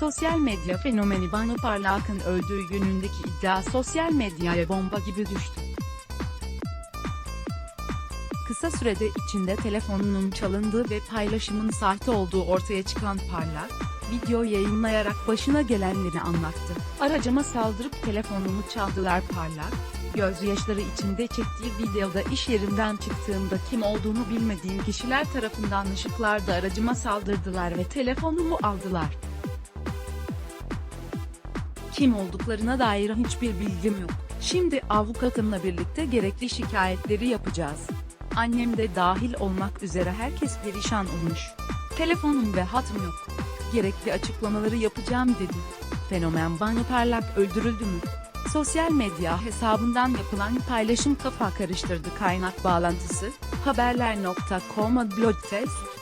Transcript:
Sosyal medya fenomeni Banu Parlak'ın öldüğü yönündeki iddia sosyal medyaya bomba gibi düştü. Kısa sürede içinde telefonunun çalındığı ve paylaşımın sahte olduğu ortaya çıkan Parlak, video yayınlayarak başına gelenleri anlattı. Aracıma saldırıp telefonumu çaldılar Parlak, gözyaşları içinde çektiği videoda iş yerinden çıktığımda kim olduğunu bilmediğim kişiler tarafından ışıklarda aracıma saldırdılar ve telefonumu aldılar. Kim olduklarına dair hiçbir bilgim yok. Şimdi avukatımla birlikte gerekli şikayetleri yapacağız. Annem de dahil olmak üzere herkes perişan olmuş. Telefonum ve hatım yok. Gerekli açıklamaları yapacağım dedi. Fenomen Banu Parlak öldürüldü mü? Sosyal medya hesabından yapılan paylaşım kafa karıştırdı kaynak bağlantısı, test,